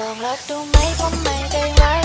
ลองรักดูไหมผมไม่ได้ว่า